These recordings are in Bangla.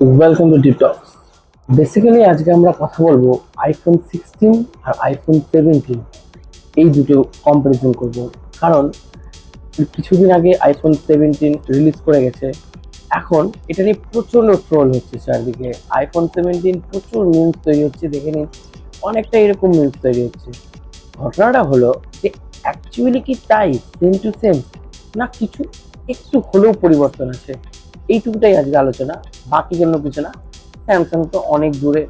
ওয়েলকাম টু ডিটক্স বেসিক্যালি আজকে আমরা কথা বলব আইফোন সিক্সটিন আর আইফোন সেভেন্টিন এই দুটো কম্পারিজন করব। কারণ, কিছুদিন আগে আইফোন সেভেন্টিন রিলিজ করে গেছে। এখন, এটা নিয়ে প্রচণ্ড ট্রোল হচ্ছে চারদিকে। আইফোন সেভেন্টিন প্রচুর মিমস তৈরি হচ্ছে, দেখে নিন। অনেকটা এরকম মিমস তৈরি হচ্ছে। ঘটনাটা হলো যে অ্যাকচুয়ালি কি তাই? সেম টু সেম না, কিছু একটু হলেও পরিবর্তন আছে। এইটুকুটাই আজকে আলোচনা, বাকি জন্য কিছু না স্যামসাং তো অনেক দূরে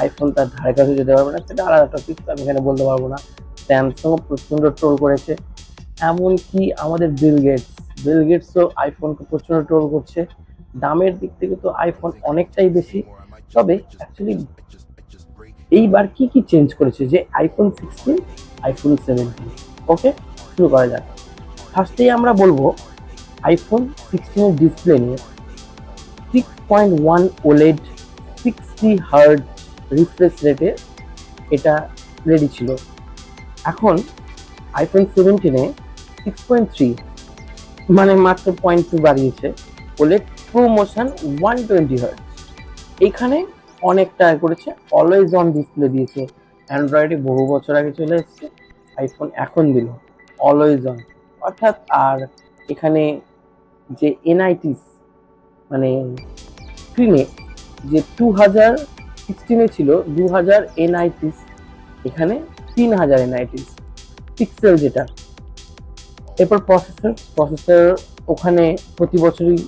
আইফোন তার ধারে কাছে যেতে পারবে না, সেটা আলাদা টপিক আমি এখানে বলতে পারব না। স্যামসাংও প্রচণ্ড ট্রোল করেছে, এমনকি আমাদের বিল গেটস বিল গেটসও আইফোনকে প্রচণ্ড ট্রোল করছে। দামের দিক থেকে তো আইফোন অনেকটাই বেশি, তবে অ্যাকচুয়ালি এইবার কি কি চেঞ্জ করেছে যে iPhone sixteen iPhone seventeen okay শুরু করা যাক। ফার্স্টেই আমরা বলব আইফোন সিক্সটিনের ডিসপ্লে নিয়ে। Six point one OLED sixty hertz refresh রেটে এটা রেডি ছিল। এখন আইফোন সেভেন্টিনে সিক্স পয়েন্ট থ্রি মানে মাত্র পয়েন্ট টু বাড়িয়েছে OLED ProMotion one twenty hertz এখানে অনেকটা করেছে অলওয়েজ অন ডিসপ্লে দিয়েছে। অ্যান্ড্রয়েডে বহু বছর আগে চলে এসেছে আইফোন এখন দিল অলওয়েজ অন অর্থাৎ আর এখানে যে এনআইটিস মানে স্ক্রিনে যে টু হাজার সিক্সটিনে ছিল দু হাজার এনআইটিস এখানে তিন হাজার এনআইটিস পিক্সেল যেটা। এরপর প্রসেসর প্রসেসর ওখানে প্রতি বছরই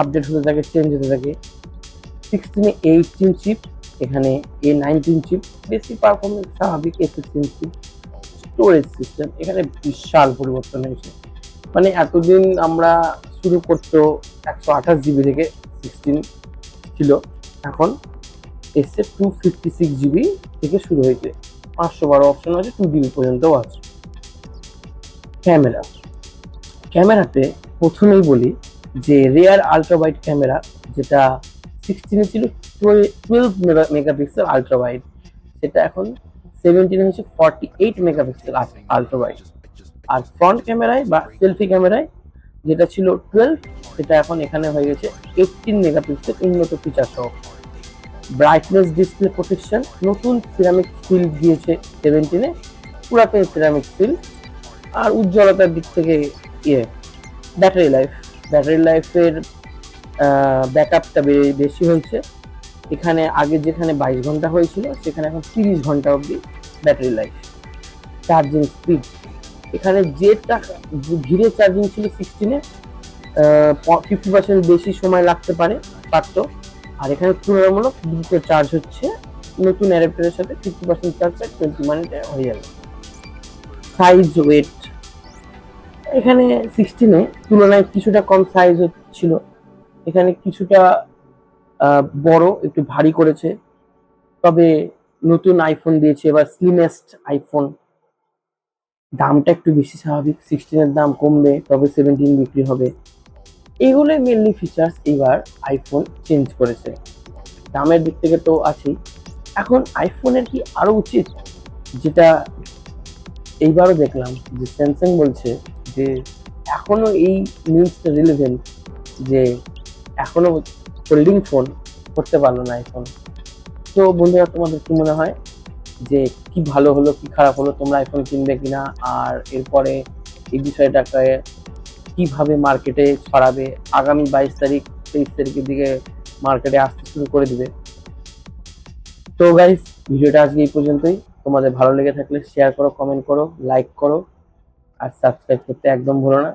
আপডেট হতে থাকে চেঞ্জ হতে থাকে। সিক্সটিনে এইটিন চিপ এখানে এ নাইনটিন চিপ বেশি পারফরমেন্স স্বাভাবিক A sixteen chip storage system এখানে বিশাল পরিবর্তন হয়েছে। মানে এতদিন আমরা শুরু করতো একশো আঠাশ জিবি থেকে সিক্সটিন ছিল। এখন এসছে টু ফিফটি সিক্স জিবি থেকে শুরু হয়েছে। পাঁচশো বারো অপশন আছে টু জিবি পর্যন্তও আছে। ক্যামেরা। ক্যামেরাতে প্রথমেই বলি যে রেয়ার আলট্রাওয়াইড ক্যামেরা, যেটা সিক্সটিনে ছিল টুয়েলভ মেগাপিক্সেল আলট্রাওয়াইড সেটা এখন সেভেন্টিনে হচ্ছে ফর্টি এইট মেগাপিক্সেল আলট্রাওয়াইড আর ফ্রন্ট ক্যামেরায় বা সেলফি ক্যামেরায় যেটা ছিল টুয়েলভ সেটা এখন এখানে হয়ে গেছে এইটিন মেগাপিক্সেল উন্নত ফিচার সহ। ব্রাইটনেস ডিসপ্লে প্রোটেকশন নতুন সিরামিক সিল দিয়েছে সেভেন্টিনে পুরাতন সিরামিক সিল আর উজ্জ্বলতার দিক থেকে ইয়ে ব্যাটারি লাইফ ব্যাটারি লাইফের ব্যাকআপটা বেশি হয়েছে। এখানে আগে যেখানে বাইশ ঘণ্টা হয়েছিল, সেখানে এখন তিরিশ ঘণ্টা অবধি ব্যাটারি লাইফ চার্জিং স্পিড এখানে যেটা ধীরে চার্জিং ছিল সিক্সটিনে ফিফটি পার্সেন্ট বেশি সময় লাগতে পারে, পারত। আর এখানে তুলনামূলক দ্রুত চার্জ হচ্ছে, নতুন অ্যাডাপ্টারের সাথে ফিফটি পার্সেন্ট চার্জ প্রায় টোয়েন্টি মিনিটে হয়ে যাবে সাইজ ওয়েট এখানে সিক্সটিনে তুলনায় কিছুটা কম সাইজ ছিল। এখানে কিছুটা বড়, একটু ভারী করেছে। তবে নতুন আইফোন দিয়েছে, এবার স্লিমেস্ট আইফোন দামটা একটু বেশি স্বাভাবিক সিক্সটিনের দাম কমবে, তবে সেভেন্টিন বিক্রি হবে। এইগুলোই মেনলি ফিচার্স এবার আইফোন চেঞ্জ করেছে। দামের দিক থেকে তো আছেই। এখন আইফোনের কি আরও উচিত? যেটা এইবারও দেখলাম যে স্যামসাং বলছে যে এখনও এই নিউজটা রিলেভেন্ট যে এখনও ফোল্ডিং ফোন করতে পারল না আইফোন তো বন্ধুরা, তোমাদের কি মনে হয়? যে কি ভালো হলো, কি খারাপ হলো, তোমরা আইফোন কিনবে কিনা, আর এরপরে এই বিষয়টাকে কীভাবে মার্কেটে ছড়াবে, আগামী বাইশ তারিখ, তেইশ তারিখের দিকে মার্কেটে আসতে শুরু করে দিবে। তো গাইস ভিডিওটা আজকে এই পর্যন্তই। তোমাদের ভালো লেগে থাকলে শেয়ার করো কমেন্ট করো লাইক করো, আর সাবস্ক্রাইব করতে একদম ভুলো না।